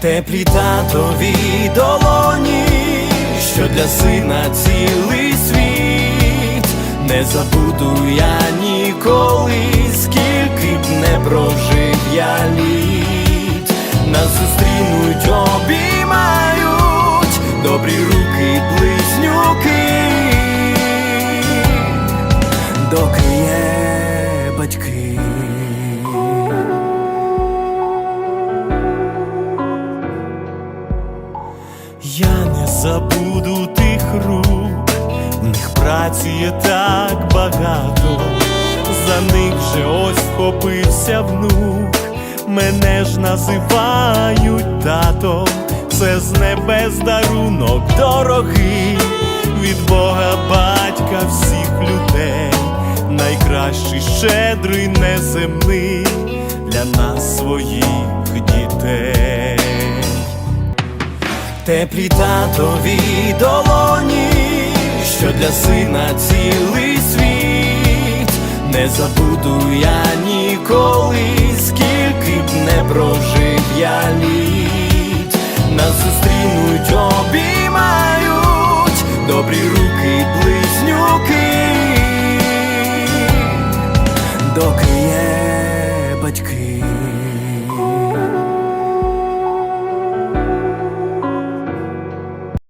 Теплі татові долоні, що для сина цілий світ, не забуду я ніколи, скільки б не прожив я літ, нас зустрінуть, обіймають добрі руки, близнюки, Я не забуду тих рук, в них праці є так багато, за них вже ось вхопився внук, мене ж називають татом, це з небес дарунок дорогий, від Бога батька всіх людей, найкращий, щедрий, неземний для нас своїх Теплі татові долоні, що для сина цілий світ, не забуду я ніколи, скільки б не прожив я літ, нас зустрінуть, обіймають добрі руки, близнюки, доки є батьки.